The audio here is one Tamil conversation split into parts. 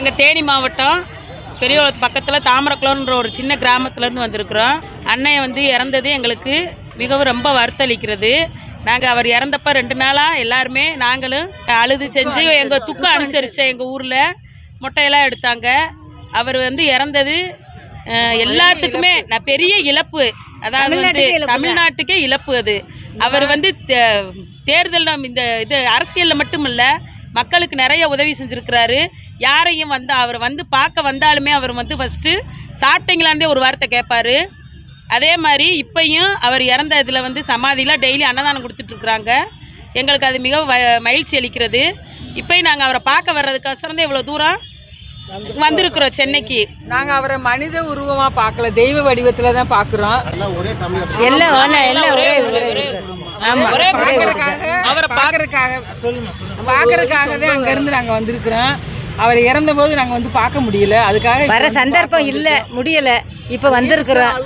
நாங்கள் தேனி மாவட்டம் பெரியகுளத்து பக்கத்தில் தாமரக்குளம்ன்ற ஒரு சின்ன கிராமத்துலேருந்து வந்திருக்கிறோம். அண்ணன் வந்து இறந்தது எங்களுக்கு மிகவும் ரொம்ப வருத்தளிக்கிறது. நாங்கள் அவர் இறந்தப்ப ரெண்டு நாளாக எல்லாருமே நாங்களும் அழுது செஞ்சு எங்கள் துக்கம் அனுசரித்த எங்கள் ஊரில் மொட்டையெல்லாம் எடுத்தாங்க. அவர் வந்து இறந்தது எல்லாத்துக்குமே நான் பெரிய இழப்பு. அதாவது வந்து தமிழ்நாட்டுக்கே இழப்பு அது. அவர் வந்து தேர்தல் இந்த இது அரசியலில் மட்டும் இல்லை மக்களுக்கு நிறைய உதவி செஞ்சுருக்கிறாரு. யாரையும் வந்து அவர் வந்து பார்க்க வந்தாலுமே அவர் வந்து ஃபஸ்ட்டு சாப்பிட்டீங்களாந்தே ஒரு வார்த்தை கேட்பாரு. அதே மாதிரி இப்பையும் அவர் இறந்த இதில் வந்து சமாதியில் டெய்லி அன்னதானம் கொடுத்துட்ருக்குறாங்க எங்களுக்கு அது மிக மகிழ்ச்சி அளிக்கிறது. இப்போயும் நாங்கள் அவரை பார்க்க வர்றதுக்கோசரம் தான் இவ்வளோ தூரம் வந்திருக்கிறோம். சென்னைக்கு. நாங்க அவரை மனித உருவமா பார்க்கல தெய்வ வடிவத்துல தான் பாக்குறோம் எல்லாம் எல்லாம் ஒரே அவரை பாக்குறதுக்காக பாக்குறதுக்காக தான் அங்க இருந்து நாங்க வந்திருக்கிறோம். அவர் இறந்த போது நாங்க வந்து பார்க்க முடியல. அதுக்காக வர சந்தர்ப்பம் இல்ல. முடியல. இப்ப வந்திருக்கிறோம்.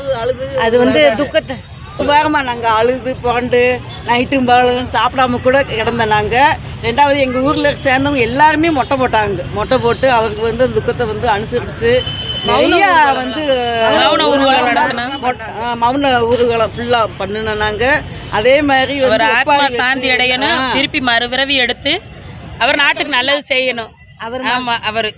அது வந்து துக்கத்தை சுபாகமாக நாங்கள் அழுது புரண்டு நைட்டும் பகலும் சாப்பிடாம கூட கிடந்த நாங்கள் ரெண்டாவது எங்கள் ஊரில் சேர்ந்தவங்க எல்லாருமே மொட்டை போட்டாங்க. மொட்டை போட்டு அவருக்கு வந்து அந்த துக்கத்தை வந்து அனுசரித்து நிறைய வந்து மௌன ஊர்வலம் மௌன ஊர்வலம் ஃபுல்லாக பண்ணினோம் நாங்கள் அதே மாதிரி வந்து ஆத்மா சாந்தி அடையணும். திருப்பி மறுபிறவி எடுத்து அவர் நாட்டுக்கு நல்லது செய்யணும். அவர் ஆமா அவர்.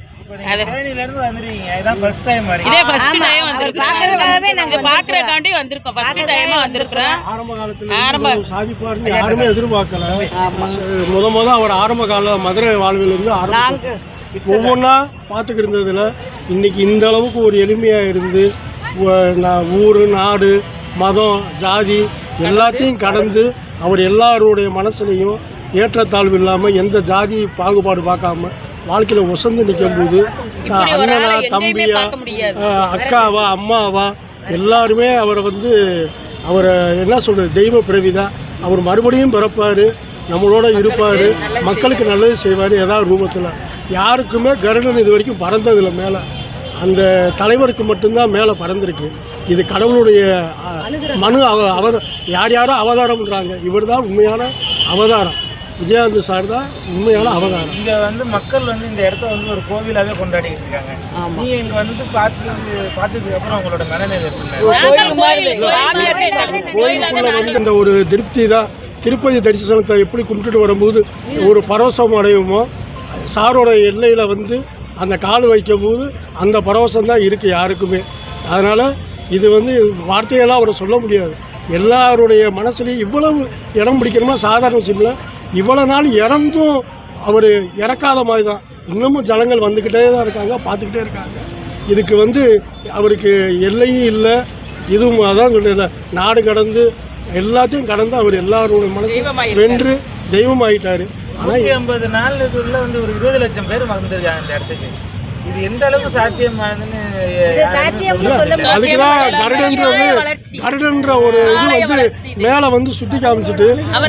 பாக்குறதுக்காண்டி வந்திருக்கோம். ஃபர்ஸ்ட் டைமா வந்திருக்கிறோம். ஆரம்ப காலத்துல யாருமே எதிர்பார்க்கல. முத முத அவர் ஆரம்ப கால மதுரை வாழ்வில் இருந்து ஒவ்வொன்றா பார்த்துக்கிட்டு இருந்ததுல இன்னைக்கு இந்த அளவுக்கு ஒரு எளிமையா இருந்து ஊரு நாடு மதம் ஜாதி எல்லாத்தையும் கடந்து அவர் எல்லாருடைய மனசுலையும் ஏற்றத்தாழ்வு இல்லாமல் எந்த ஜாதி பாகுபாடு பார்க்காம வாழ்க்கையில் ஒசந்து நிற்கும் போது இப்படி ஒரு அண்ணனா தம்பியா அக்காவா அம்மாவா எல்லாருமே அவரை வந்து அவரை என்ன சொல்றது தெய்வ பிறவிதான் அவர் மறுபடியும் பிறப்பார் நம்மளோட இருப்பார் மக்களுக்கு நல்லது செய்வார் ஏதாவது ரூபத்தில். யாருக்குமே கருடன் இது வரைக்கும் பறந்ததில்லை மேலே. அந்த தலைவருக்கு மட்டும்தான் மேலே பறந்துருக்கு. இது கடவுளுடைய மனு அவ அவர் யார் யாரோ அவதாரம்ன்றாங்க. இவர் தான் உண்மையான அவதாரம். விஜயகாந்த் சார் தான் உண்மையான அவதாரம். இங்க வந்து மக்கள் வந்து இந்த இடத்த வந்து ஒரு கோவிலாவே கொண்டாடிட்டு இருக்காங்க. நீங்க இங்க வந்து பார்த்து பார்த்ததுக்கு அப்புறம் உங்களோட மனநிலை கோயிலுக்குள்ள வந்து இந்த ஒரு திருப்தி தான். திருப்பதி தரிசனத்தை எப்படி கும்பிட்டுட்டு வரும்போது ஒரு பரவசம் அடையுமோ சாரோட எல்லையில் வந்து அந்த கால் வைக்கும் போது அந்த பரவசம் தான் இருக்குது யாருக்குமே. அதனால் இது வந்து வார்த்தையெல்லாம் அவரை சொல்ல முடியாது. எல்லாருடைய மனசுலையும் இவ்வளவு இடம் பிடிக்கணுமா? சாதாரண விஷயம்ல இவ்வளோ நாள் இறந்தும் அவர் இறக்காத மாதிரி தான் இன்னமும் ஜனங்கள் வந்துக்கிட்டே தான் இருக்காங்க பார்த்துக்கிட்டே இருக்காங்க. இதுக்கு வந்து அவருக்கு எல்லையும் இல்லை. இதுவும் அதான் சொல்றேன் நாடு கடந்து எல்லாத்தையும் கடந்து அவர் எல்லாரோட மனசு. வென்று ஆனால் நூற்றி ஐம்பது நாளுக்குள்ள வந்து ஒரு இருபது லட்சம் பேர் வந்திருக்காங்க இந்த இடத்துக்கு. இது எந்த அளவுக்கு சாத்தியமானதுன்னு. கருடன்ற ஒரு இது வந்து. மேலே வந்து சுற்றி காமிச்சிட்டு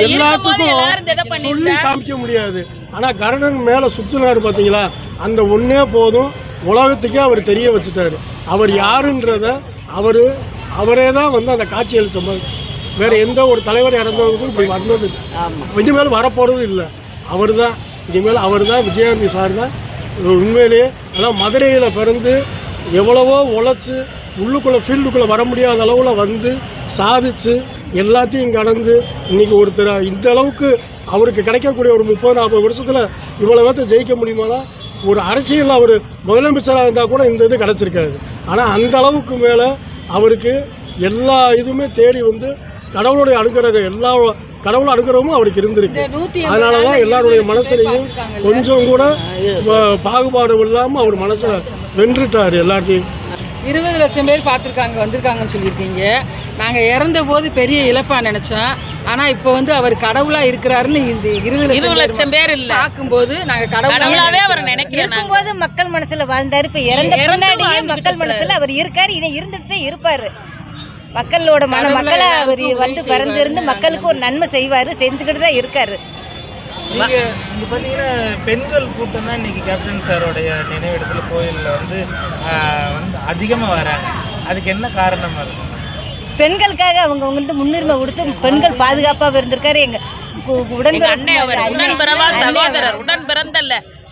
எல்லாத்துக்கும் சொல்லி காமிக்க முடியாது. ஆனால் கருடன் மேலே சுற்றினார் பார்த்தீங்களா அந்த ஒன்றே போதும். உலகத்துக்கே அவர் தெரிய வச்சுட்டாரு. அவர் யாருன்றத அவர் அவரே தான் வந்து அந்த காட்சி அளித்த மாதிரி வேற எந்த ஒரு தலைவர் இறந்தவங்களுக்கும் இப்படி வந்தது இல்லை. இனிமேல் வரப்போகிறது இல்லை. அவர் தான் இனிமேல் அவர் தான் விஜயகாந்தி சார் தான் உண்மையிலேயே அதான் மதுரையில் பிறந்து எவ்வளவோ உழைச்சி உள்ளுக்குள்ளே ஃபீல்டுக்குள்ளே வர முடியாத அளவில் வந்து சாதிச்சு எல்லாத்தையும் கடந்து இன்றைக்கி ஒருத்தர் இந்த அளவுக்கு அவருக்கு கிடைக்கக்கூடிய ஒரு முப்பது நாற்பது வருஷத்தில் இவ்வளோ பேர்த்த ஜெயிக்க முடியுமானா ஒரு அரசியலில் அவர் முதலமைச்சராக இருந்தால் கூட இந்த இது கிடச்சிருக்காது. ஆனால் அந்த அளவுக்கு மேலே அவருக்கு எல்லா இதுவுமே தேடி வந்து கடவுளுடைய அனுகிரகம் எல்லா கடவுள் அனுகிரகமும் அவருக்கு இருந்திருக்கு. அதனால தான் எல்லாருடைய மனசுலையும் கொஞ்சம் கூட பாகுபாடு இல்லாமல் அவர் மனசை வென்றுட்டார் எல்லாத்தையும் இருபது லட்சம் பேர் பார்த்துருக்காங்க வந்திருக்காங்கன்னு சொல்லியிருக்கீங்க. நாங்கள் இறந்த போது பெரிய இழப்பா நினைச்சோம். ஆனால் இப்போ வந்து அவர் கடவுளா இருக்கிறாருன்னு இந்த இருபது இருபது லட்சம் பேர் இல்ல. பார்க்கும்போது நாங்கள் கடவுளாவே கடவுளாவே அவரை நினைக்கிறேன் நாங்க. இருக்கும்போது மக்கள் மனசுல வாழ்ந்தாரு. இப்ப இறந்த பின்னாடியே மக்கள் மனசுல அவர் இருக்காரு இனி இருந்துட்டு தான் இருப்பாரு. மக்களோட மன மக்களை அவர் வந்து பிறந்திருந்து. மக்களுக்கு ஒரு நன்மை செய்வாரு செஞ்சுக்கிட்டு தான் இருக்காரு. நீங்க இங்க பாத்தீங்கன்னா பெண்கள் கூட்டம் தான் இன்னைக்கு கேப்டன் சாரோடைய நினைவிடத்துல கோயில்ல வந்து ஆஹ், வந்து அதிகமா வராங்க. அதுக்கு என்ன காரணமா இருக்கும்? பெண்களுக்காக அவங்க அவங்கள்ட்ட முன்னுரிமை கொடுத்து பெண்கள் பாதுகாப்பாக இருந்திருக்காரு. எங்க கு- உடன் உடன் சகோதரர்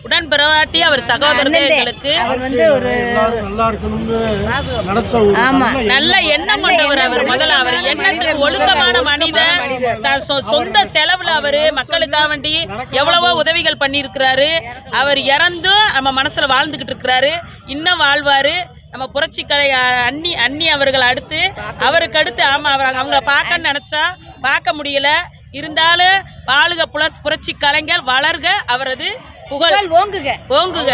உடன் உடன்பிறவாட்டி அவர் சகோதரர் அண்ணன் எங்களுக்கு அவர் வந்து ஒரு எல்லாரும் நல்லா எண்ணம் கொண்டவர் அவர் முதல்ல அவர். எண்ணத்துக்கு ஒழுக்கமான மனிதர் சொந்த செலவுல அவரு மக்களுக்காக வேண்டி எவ்வளவோ உதவிகள் பண்ணியிருக்கிறாரு. அவர் இறந்தும் நம்ம மனசுல வாழ்ந்துகிட்டு இருக்கிறாரு. இன்னும் வாழ்வாரு. நம்ம புரட்சிக்கலை அ- அண்ணி அண்ணி அவர்கள் அடுத்து அவருக்கு அடுத்து ஆமா அவர் அவங்கள பார்க்கன்னு நினைச்சா பார்க்க முடியல. இருந்தாலும் வாழுக புல புரட்சி கலைஞர் வளர்க அவரது புகழ். ஓங்குக. ஓங்குக.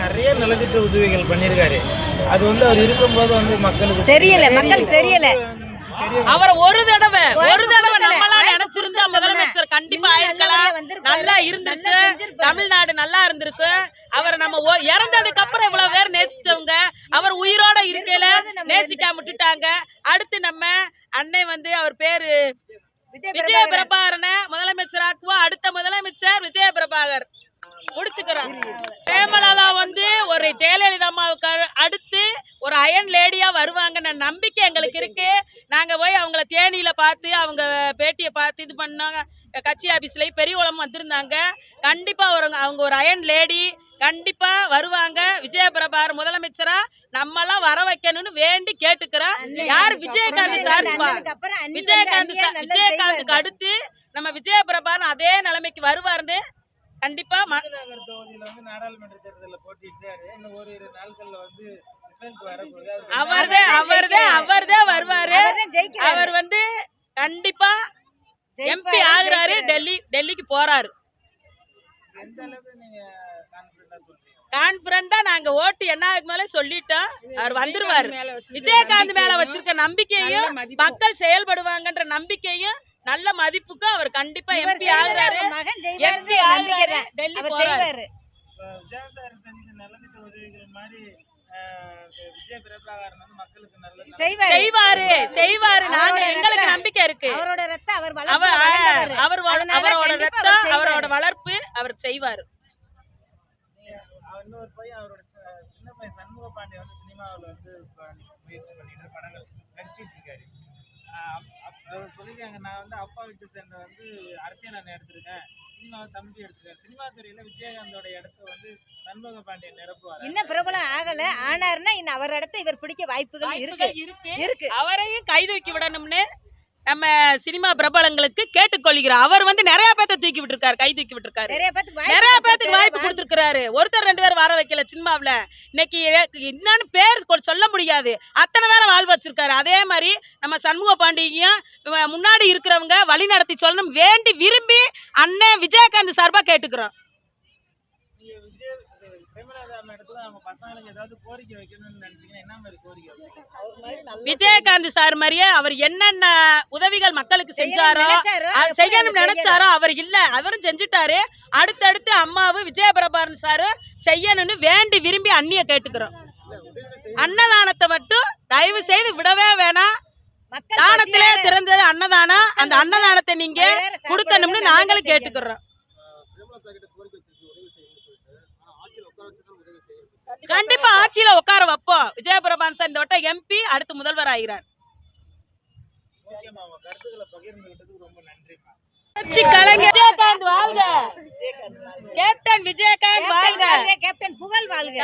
நிறைய நலத்திட்ட உதவிகள் பண்ணியிருக்காரு அது வந்து அவர் இருக்கும்போது வந்து மக்களுக்கு தெரியல மக்களுக்கு தெரியல. தெரிய அவர் ஒரு தடவை ஒரு தடவை வாய்ப்பு நினைச்சிருந்தா. முதலமைச்சர் கண்டிப்பா ஆயிருக்கலாம். நல்லா இருந்திருக்கு. தமிழ்நாடு நல்லா இருந்திருக்கு. அவர் நம்ம இறந்ததுக்கு அப்புறம் இவ்வளவு பேர் நேசிச்சவங்க. அவர் உயிரோட இருக்கையில நேசிக்காம விட்டுட்டாங்க. அடுத்து நம்ம அன்னை வந்து அவர் பேரு விஜய பிரபாகரனை முதலமைச்சர் ஆக்குவோம் அடுத்த முதலமைச்சர் விஜய பிரபாகர். முடிச்சுக்கிறோம். பிரேமலதா வந்து ஒரு ஜெயலலிதா அம்மாவுக்கு அடுத்து ஒரு அயன் லேடியா வருவாங்கன்னு நம்பிக்கை எங்களுக்கு இருக்கு. நாங்க போய் அவங்கள தேனியில பார்த்து அவங்க பேட்டியை பார்த்து இது பண்ணாங்க. கட்சி ஆபீஸ்ல பெரிய உலகம் வந்திருந்தாங்க. கண்டிப்பா ஒரு அவங்க ஒரு அயன் லேடி கண்டிப்பா வருவாங்க. விஜய பிரபாகர் முதலமைச்சரா நம்மலாம் வர வைக்கணும்னு வேண்டி கேட்டுக்கிறோம் யார் விஜயகாந்த் சார் விஜயகாந்த் விஜயகாந்துக்கு அடுத்து நம்ம விஜய பிரபாகரன் அதே நிலைமைக்கு வருவாருன்னு கண்டிப்பா நாடாளுமன்ற தேர்தலில் போட்டிட்டாரு இன்னும் ஓரிரு நாட்கள்ல வந்து ரிசல்ட் வரப்போகுது. அது அவர்தே அவர்தே அவர்தே வருவாரு. அவர் வந்து கண்டிப்பா எம்பி ஆகுறாரு டெல்லி டெல்லிக்கு போறாரு. எந்த அளவுக்கு நீங்க கான்பிடண்டா நாங்க ஓட்டு என்ன மேல சொல்லிட்டோம் அவர் வந்துருவாரு. விஜயகாந்த் மேல வச்சிருக்க நம்பிக்கையும் மக்கள் செயல்படுவாங்கன்ற நம்பிக்கையும் நல்ல மதிப்புக்கும் அவர் கண்டிப்பா எம்பி ஆகுறாரு. எம்பி ஆகுறாரு டெல்லி போறாரு. செய்வாரு. செய்வாரு. நாங்க அவரோட எங்களுக்கு. நம்பிக்கை இருக்கு. அவரோட ரத்தம் அவர் அவரோட ரத்தம். வளர்ப்பு அவர் செய்வார். பையன் அவரோட சின்ன பையன் சண்முக பாண்டிய வந்து சினிமாவில் வந்து முயற்சி பண்ணிட்டு படங்கள் நடிச்சிட்டு இருக்காரு. அவர் சொல்லியிருக்காங்க. நான் வந்து அப்பா வீட்டு சேர்ந்த வந்து அரசியல் நான் எடுத்திருக்கேன். சினிமாவை தம்பி எடுத்திருக்கேன் சினிமா துறையில விஜயகாந்தோட இடத்த வந்து சண்முக பாண்டியன் நிரப்புவார். இன்னும் பிரபலம் ஆகல. ஆனாருன்னா இன்னும் அவர் இடத்த இவர் பிடிக்க வாய்ப்புகள் இருக்கு. இருக்கு. அவரையும் கைது தூக்கி விடணும்னு நம்ம சினிமா பிரபலங்களுக்கு கேட்டுக்கொள்கிறோம் அவர் வந்து நிறைய பேர்த்த தூக்கி விட்டுருக்காரு கை தூக்கி விட்டுருக்காரு. நிறைய இருக்கிறாரு ஒருத்தர் ரெண்டு பேர் வர வைக்கல சினிமாவுல. இன்னைக்கு என்னன்னு பேர் சொல்ல முடியாது. அத்தனை பேரை வாழ் வச்சிருக்காரு. அதே மாதிரி நம்ம சண்முக பாண்டியையும் முன்னாடி இருக்கிறவங்க வழி நடத்தி சொல்லணும் வேண்டி விரும்பி அண்ணன் விஜயகாந்த் சார்பா கேட்டுக்கிறோம் நீங்க விஜய் இது பிரேமலதா மேடத்துல அவங்க பசங்களுக்கு ஏதாவது கோரிக்கை வைக்கணும்னு நினைச்சீங்கன்னா என்ன மாதிரி கோரிக்கை வைப்பீங்க? விஜயகாந்த் சார் மாதிரியே அவர் என்னென்ன உதவிகள் மக்களுக்கு செஞ்சாரோ செய்யணும்னு நினைச்சாரோ அவர் இல்ல. அவரும் செஞ்சுட்டாரு. அடுத்தடுத்து அம்மாவு விஜயபிரபாரன் சாரு செய்யணும்னு வேண்டி விரும்பி அண்ணிய கேட்டுக்கிறோம். அன்னதானத்தை மட்டும் தயவு செய்து விடவே வேணாம். மக்கள் தானத்திலே திறந்தது அன்னதானம். அந்த அன்னதானத்தை நீங்க கொடுக்கணும்னு நாங்களும் கேட்டுக்கிறோம். கண்டிப்பா ஆட்சியில உட்கார வைப்போம். விஜயபிரபான் சார் இந்த வட்டம் எம்பி அடுத்து முதல்வர் ஆகிறார். கலைஞர் விஜயகாந்த் வாழ்க. கேப்டன் விஜயகாந்த் வாழ்க. கேப்டன் புகழ் வாழ்க.